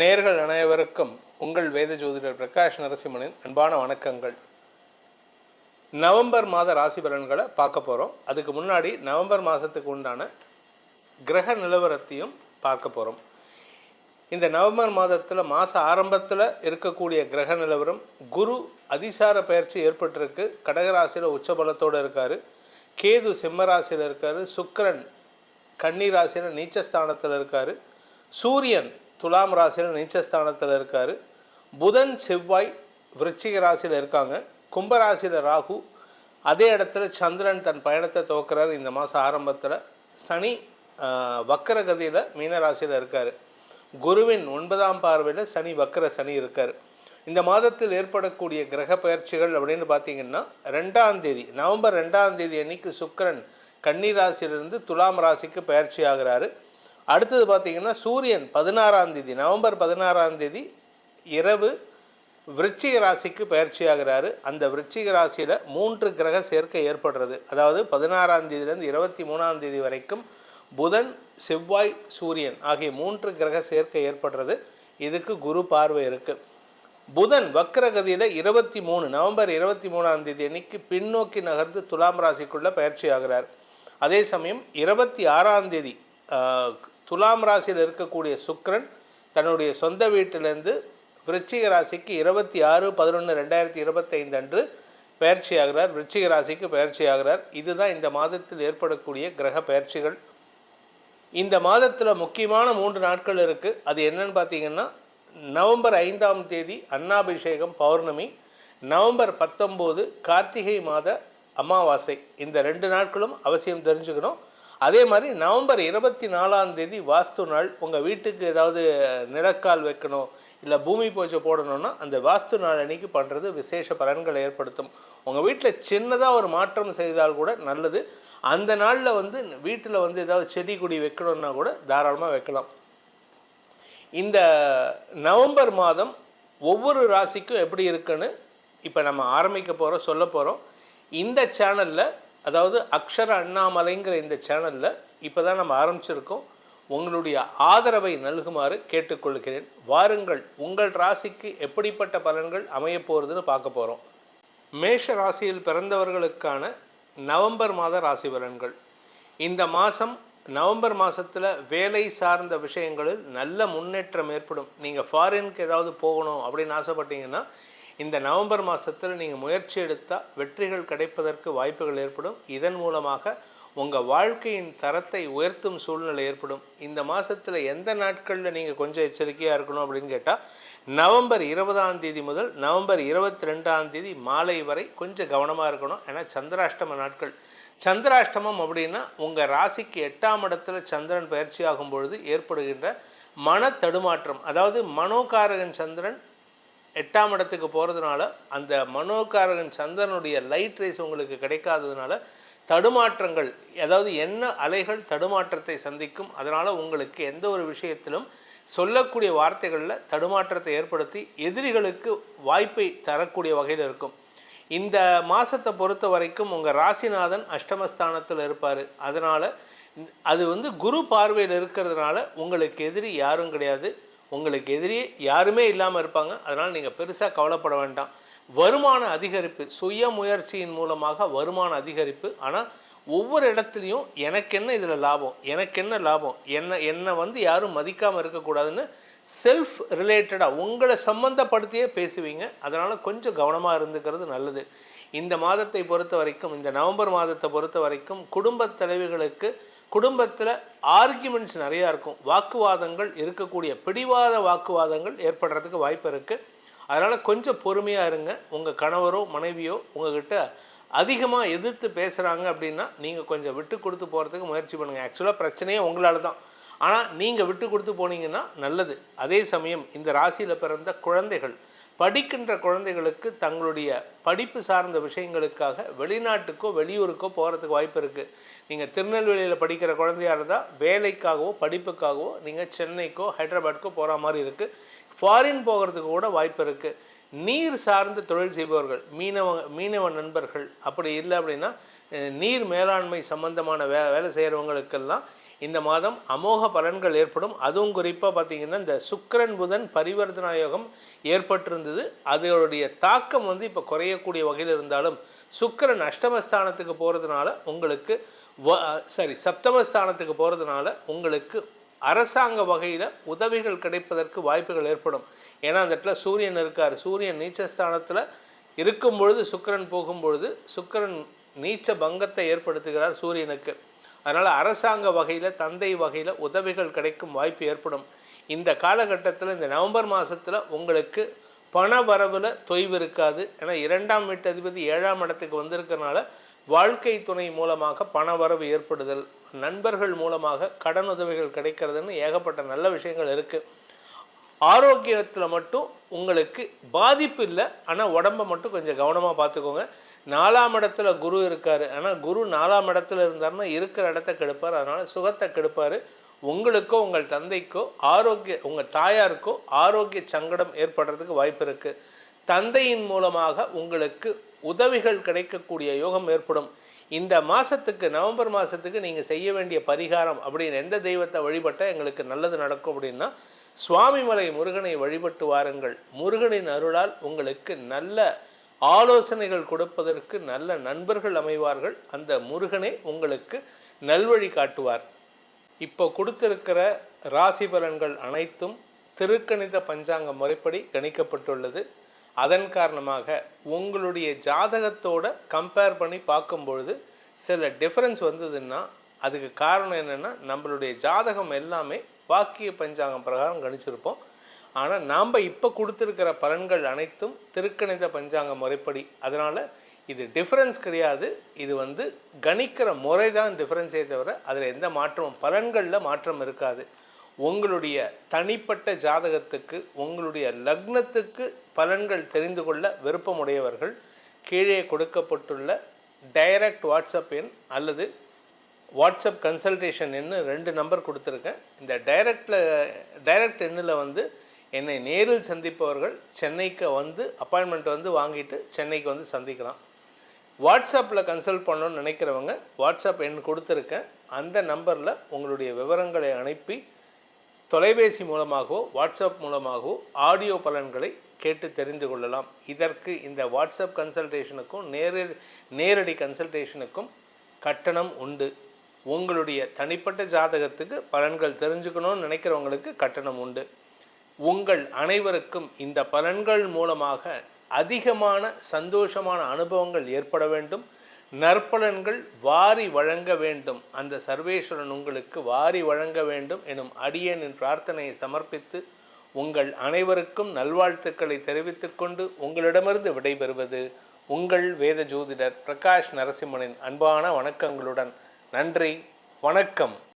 நேர்கள் அனைவருக்கும் உங்கள் வேத ஜோதிடர் பிரகாஷ் நரசிம்மனின் அன்பான வணக்கங்கள். நவம்பர் மாத ராசி பலன்களை பார்க்க போகிறோம் அதுக்கு முன்னாடி நவம்பர் மாதத்துக்கு உண்டான கிரக நிலவரத்தையும் பார்க்க போகிறோம் இந்த நவம்பர் மாதத்தில் மாத ஆரம்பத்தில் இருக்கக்கூடிய கிரக நிலவரம் குரு அதிசார பயிற்சி ஏற்பட்டிருக்கு. கடகராசியில் உச்சபலத்தோடு இருக்கார். கேது சிம்மராசியில் இருக்கார். சுக்கிரன் கன்னி ராசியில் நீச்சஸ்தானத்தில் இருக்கார். சூரியன் துலாம் ராசியில் நீச்சஸ்தானத்தில் இருக்கார். புதன் செவ்வாய் விருச்சிக ராசியில் இருக்காங்க. கும்பராசியில் ராகு அதே இடத்துல சந்திரன் தன் பயணத்தை துவக்கிறார் இந்த மாதம் ஆரம்பத்தில். சனி வக்கரகதியில் மீனராசியில் இருக்கார். குருவின் ஒன்பதாம் பார்வையில் சனி வக்கர சனி இருக்கார். இந்த மாதத்தில் ஏற்படக்கூடிய கிரக பயிற்சிகள் அப்படின்னு பார்த்தீங்கன்னா ரெண்டாம் தேதி நவம்பர் ரெண்டாம் தேதி அன்னைக்கு சுக்கரன் கன்னி ராசியிலிருந்து துலாம் ராசிக்கு பயிற்சி ஆகிறாரு. அடுத்தது பார்த்தீங்கன்னா சூரியன் பதினாறாம் தேதி நவம்பர் பதினாறாம் தேதி இரவு விருச்சிக ராசிக்கு பயிற்சியாகிறாரு. அந்த விருச்சிக ராசியில் மூன்று கிரக சேர்க்கை ஏற்படுறது. அதாவது பதினாறாம் தேதியிலேருந்து இருபத்தி மூணாம் தேதி வரைக்கும் புதன் செவ்வாய் சூரியன் ஆகிய மூன்று கிரக சேர்க்கை ஏற்படுறது. இதுக்கு குரு பார்வை இருக்குது புதன் வக்ரகதியில் இருபத்தி மூணு நவம்பர் இருபத்தி மூணாம் தேதி அன்னைக்கு பின்னோக்கி நகர்ந்து துலாம் ராசிக்குள்ளே பயிற்சி ஆகிறார் அதே சமயம் இருபத்தி ஆறாம் தேதி துலாம் ராசியில் இருக்கக்கூடிய சுக்ரன் தன்னுடைய சொந்த வீட்டிலேருந்து விருச்சிக ராசிக்கு இருபத்தி ஆறு பதினொன்று ரெண்டாயிரத்தி இருபத்தைந்து அன்று பயிற்சியாகிறார் விருச்சிக ராசிக்கு பயிற்சி ஆகிறார். இதுதான் இந்த மாதத்தில் ஏற்படக்கூடிய கிரக பயிற்சிகள். இந்த மாதத்தில் முக்கியமான மூன்று நாட்கள் இருக்குது அது என்னன்னு பார்த்தீங்கன்னா நவம்பர் ஐந்தாம் தேதி அன்னாபிஷேகம் பௌர்ணமி. நவம்பர் பத்தொம்போது கார்த்திகை மாத அமாவாசை. இந்த ரெண்டு நாட்களும் அவசியம் தெரிஞ்சுக்கணும். அதே மாதிரி நவம்பர் இருபத்தி நாலாம் தேதி வாஸ்து நாள் உங்கள் வீட்டுக்கு ஏதாவது நிலக்கால் வைக்கணும் இல்லை பூமி பூஜை போடணும்னா அந்த வாஸ்து நாள் அன்னைக்கு பண்ணுறது விசேஷ பலன்களை ஏற்படுத்தும். உங்கள் வீட்டில் சின்னதாக ஒரு மாற்றம் செய்தால் கூட நல்லது. அந்த நாளில் வந்து வீட்டில் வந்து ஏதாவது செடி கொடி வைக்கணும்னா கூட தாராளமாக வைக்கலாம். இந்த நவம்பர் மாதம் ஒவ்வொரு ராசிக்கும் எப்படி இருக்குன்னு இப்போ நம்ம ஆரம்பிக்க போகிறோம் சொல்ல போகிறோம் இந்த சேனலில் அதாவது அக்ஷர அண்ணாமலைங்கிற இந்த சேனலில் இப்போ தான் நம்ம ஆரம்பிச்சிருக்கோம். உங்களுடைய ஆதரவை நல்குமாறு கேட்டுக்கொள்கிறேன். வாருங்கள் உங்கள் ராசிக்கு எப்படிப்பட்ட பலன்கள் அமையப் போகிறதுன்னு பார்க்க போகிறோம் மேஷ ராசியில் பிறந்தவர்களுக்கான நவம்பர் மாத ராசி பலன்கள். இந்த மாதம் நவம்பர் மாதத்தில் வேலை சார்ந்த விஷயங்களில் நல்ல முன்னேற்றம் ஏற்படும். நீங்கள் ஃபாரினுக்கு ஏதாவது போகணும் அப்படின்னு ஆசைப்பட்டீங்கன்னா இந்த நவம்பர் மாதத்தில் நீங்கள் முயற்சி எடுத்தால் வெற்றிகள் கிடைப்பதற்கு வாய்ப்புகள் ஏற்படும். இதன் மூலமாக உங்கள் வாழ்க்கையின் தரத்தை உயர்த்தும் சூழ்நிலை ஏற்படும். இந்த மாதத்தில் எந்த நாட்களில் நீங்கள் கொஞ்சம் எச்சரிக்கையாக இருக்கணும் அப்படின்னு கேட்டால் நவம்பர் இருபதாம் தேதி முதல் நவம்பர் இருபத்தி ரெண்டாம் தேதி மாலை வரை கொஞ்சம் கவனமாக இருக்கணும். ஏன்னா சந்திராஷ்டம நாட்கள். சந்திராஷ்டமம் அப்படின்னா உங்கள் ராசிக்கு எட்டாம் இடத்துல சந்திரன் பயிற்சி ஆகும் பொழுது ஏற்படுகின்ற மன தடுமாற்றம் அதாவது மனோகாரகன் சந்திரன் எட்டாம் இடத்துக்கு போகிறதுனால அந்த மனோகாரகன் சந்திரனுடைய லைட் ரேஸ் உங்களுக்கு கிடைக்காததுனால தடுமாற்றங்கள் அதாவது என்ன அலைகள் தடுமாற்றத்தை சந்திக்கும் அதனால் உங்களுக்கு எந்த ஒரு விஷயத்திலும் சொல்லக்கூடிய வார்த்தைகளில் தடுமாற்றத்தை ஏற்படுத்தி எதிரிகளுக்கு வாய்ப்பை தரக்கூடிய வகையில் இருக்கும். இந்த மாதத்தை பொறுத்த வரைக்கும் உங்கள் ராசிநாதன் அஷ்டமஸ்தானத்தில் இருப்பார். அதனால் அது வந்து குரு பார்வையில் இருக்கிறதுனால உங்களுக்கு எதிரி யாரும் கிடையாது. உங்களுக்கு எதிரி யாருமே இல்லாமல் இருப்பாங்க. அதனால் நீங்கள் பெருசாக கவலைப்பட வேண்டாம். வருமான அதிகரிப்பு சுய முயற்சியின் மூலமாக வருமான அதிகரிப்பு. ஆனால் ஒவ்வொரு இடத்துலையும் எனக்கு என்ன இதில் லாபம் எனக்கு என்ன லாபம் என்ன என்னை வந்து யாரும் மதிக்காமல் இருக்கக்கூடாதுன்னு செல்ஃப் ரிலேட்டடாக உங்களை சம்மந்தப்படுத்தியே பேசுவீங்க. அதனால் கொஞ்சம் கவனமாக இருந்துக்கிறது நல்லது. இந்த மாதத்தை பொறுத்த வரைக்கும் இந்த நவம்பர் மாதத்தை பொறுத்த வரைக்கும் குடும்பத் தலைவிகளுக்கு குடும்பத்தில் ஆர்கியூமெண்ட்ஸ் நிறையா இருக்கும். வாக்குவாதங்கள் இருக்கக்கூடிய பிடிவாத வாக்குவாதங்கள் ஏற்படுறதுக்கு வாய்ப்பு இருக்குது அதனால் கொஞ்சம் பொறுமையாக இருங்க. உங்கள் கணவரோ மனைவியோ உங்ககிட்ட அதிகமாக எதிர்த்து பேசுகிறாங்க அப்படின்னா நீங்கள் கொஞ்சம் விட்டு கொடுத்து போகிறதுக்கு முயற்சி பண்ணுங்கள் ஆக்சுவலாக பிரச்சனையே உங்களால் தான் ஆனால் நீங்கள் விட்டு கொடுத்து போனீங்கன்னா நல்லது. அதே சமயம் இந்த ராசியில் பிறந்த குழந்தைகள் படிக்கின்ற குழந்தைகளுக்கு தங்களுடைய படிப்பு சார்ந்த விஷயங்களுக்காக வெளிநாட்டுக்கோ வெளியூருக்கோ போகிறதுக்கு வாய்ப்பு இருக்குது நீங்கள் திருநெல்வேலியில் படிக்கிற குழந்தையாக இருந்தால் வேலைக்காகவோ படிப்புக்காகவோ நீங்கள் சென்னைக்கோ ஹைதராபாத்க்கோ போகிற மாதிரி இருக்குது ஃபாரின் போகிறதுக்கு கூட வாய்ப்பு இருக்குது நீர் சார்ந்த தொழில் செய்பவர்கள் மீனவ மீனவ நண்பர்கள் அப்படி இல்லை அப்படின்னா நீர் மேலாண்மை சம்பந்தமான வே வேலை செய்கிறவங்களுக்கெல்லாம் இந்த மாதம் அமோக பலன்கள் ஏற்படும். அதுவும் குறிப்பாக பார்த்தீங்கன்னா இந்த சுக்கிரன் புதன் பரிவர்த்தனா யோகம் ஏற்பட்டிருந்தது. அதனுடைய தாக்கம் வந்து இப்போ குறையக்கூடிய வகையில் இருந்தாலும் சுக்கிரன் அஷ்டமஸ்தானத்துக்கு போகிறதுனால உங்களுக்கு வ சாரி சப்தமஸ்தானத்துக்கு போகிறதுனால உங்களுக்கு அரசாங்க வகையில் உதவிகள் கிடைப்பதற்கு வாய்ப்புகள் ஏற்படும். ஏன்னா அந்த இடத்துல சூரியன் இருக்கார். சூரியன் நீச்சஸ்தானத்தில் இருக்கும் பொழுது சுக்கிரன் போகும்பொழுது சுக்கிரன் நீச்ச பங்கத்தை ஏற்படுத்துகிறார் சூரியனுக்கு. அதனால் அரசாங்க வகையில் தந்தை வகையில் உதவிகள் கிடைக்கும் வாய்ப்பு ஏற்படும். இந்த காலகட்டத்தில் இந்த நவம்பர் மாதத்தில் உங்களுக்கு பண வரவில் தொய்வு இருக்காது. ஏன்னா இரண்டாம் வீட்டு அதிபதி ஏழாம் இடத்துக்கு வந்திருக்கறனால வாழ்க்கை துணை மூலமாக பண வரவு ஏற்படுதல் நண்பர்கள் மூலமாக கடன் உதவிகள் கிடைக்கிறதுன்னு ஏகப்பட்ட நல்ல விஷயங்கள் இருக்குது ஆரோக்கியத்தில் மட்டும் உங்களுக்கு பாதிப்பு இல்லை. ஆனால் உடம்பை மட்டும் கொஞ்சம் கவனமாக பார்த்துக்கோங்க நாலாம் இடத்துல குரு இருக்கார். ஆனால் குரு நாலாம் இடத்துல இருந்தார்னா இருக்கிற இடத்த கெடுப்பார். அதனால் சுகத்தை கெடுப்பார். உங்களுக்கோ உங்கள் தந்தைக்கோ ஆரோக்கிய உங்கள் தாயாருக்கோ ஆரோக்கிய சங்கடம் ஏற்படுறதுக்கு வாய்ப்பு இருக்குது தந்தையின் மூலமாக உங்களுக்கு உதவிகள் கிடைக்கக்கூடிய யோகம் ஏற்படும். இந்த மாதத்துக்கு நவம்பர் மாதத்துக்கு நீங்கள் செய்ய வேண்டிய பரிகாரம் அப்படின்னு எந்த தெய்வத்தை வழிபட்டால் எங்களுக்கு நல்லது நடக்கும் அப்படின்னா சுவாமிமலை முருகனை வழிபட்டு வாருங்கள். முருகனின் அருளால் உங்களுக்கு நல்ல ஆலோசனைகள் கொடுப்பதற்கு நல்ல நண்பர்கள் அமைவார்கள். அந்த முருகனே உங்களுக்கு நல்வழி காட்டுவார். இப்போ கொடுத்திருக்கிற ராசி பலன்கள் அனைத்தும் திருக்கணித பஞ்சாங்க முறைப்படி கணிக்கப்பட்டுள்ளது. அதன் காரணமாக உங்களுடைய ஜாதகத்தோட கம்பேர் பண்ணி பார்க்கும்பொழுது சில டிஃப்ரென்ஸ் வந்ததுன்னா அதுக்கு காரணம் என்னென்னா நம்மளுடைய ஜாதகம் எல்லாமே வாக்கிய பஞ்சாங்கம் பிரகாரம் கணிச்சிருப்போம். ஆனால் நாம் இப்போ கொடுத்துருக்கிற பலன்கள் அனைத்தும் திருக்கணித பஞ்சாங்க முறைப்படி. அதனால் இது டிஃப்ரென்ஸ் கிடையாது. இது வந்து கணிக்கிற முறை தான் டிஃப்ரென்ஸே தவிர அதில் எந்த மாற்றமும் பலன்களில் மாற்றம் இருக்காது. உங்களுடைய தனிப்பட்ட ஜாதகத்துக்கு உங்களுடைய லக்னத்துக்கு பலன்கள் தெரிந்து கொள்ள விருப்பமுடையவர்கள் கீழே கொடுக்கப்பட்டுள்ள டைரக்ட் வாட்ஸ்அப் எண் அல்லது வாட்ஸ்அப் கன்சல்டேஷன் எண்ணு ரெண்டு நம்பர் கொடுத்துருக்கேன். இந்த டைரக்டில் டைரக்ட் எண்ணில் வந்து என்னை நேரில் சந்திப்பவர்கள் சென்னைக்கு வந்து அப்பாயின்மெண்ட் வந்து வாங்கிட்டு சென்னைக்கு வந்து சந்திக்கலாம். வாட்ஸ்அப்பில் கன்சல்ட் பண்ணணும்னு நினைக்கிறவங்க வாட்ஸ்அப் எண் கொடுத்துருக்கேன். அந்த நம்பரில் உங்களுடைய விவரங்களை அனுப்பி தொலைபேசி மூலமாகவோ வாட்ஸ்அப் மூலமாகவோ ஆடியோ பலன்களை கேட்டு தெரிந்து கொள்ளலாம். இதற்கு இந்த வாட்ஸ்அப் கன்சல்டேஷனுக்கும் நேரடி நேரடி கன்சல்டேஷனுக்கும் கட்டணம் உண்டு. உங்களுடைய தனிப்பட்ட ஜாதகத்துக்கு பலன்கள் தெரிஞ்சுக்கணும்னு நினைக்கிறவங்களுக்கு கட்டணம் உண்டு. உங்கள் அனைவருக்கும் இந்த பலன்கள் மூலமாக அதிகமான சந்தோஷமான அனுபவங்கள் ஏற்பட வேண்டும். நற்பலன்கள் வாரி வழங்க வேண்டும். அந்த சர்வேஸ்வரன் உங்களுக்கு வாரி வழங்க வேண்டும் எனும் அடியனின் பிரார்த்தனையை சமர்ப்பித்து உங்கள் அனைவருக்கும் நல்வாழ்த்துக்களை தெரிவித்துக்கொண்டு உங்களிடமிருந்து விடைபெறுவது உங்கள் வேத ஜோதிடர் பிரகாஷ் நரசிம்மனின் அன்பான வணக்கங்களுடன். நன்றி வணக்கம்.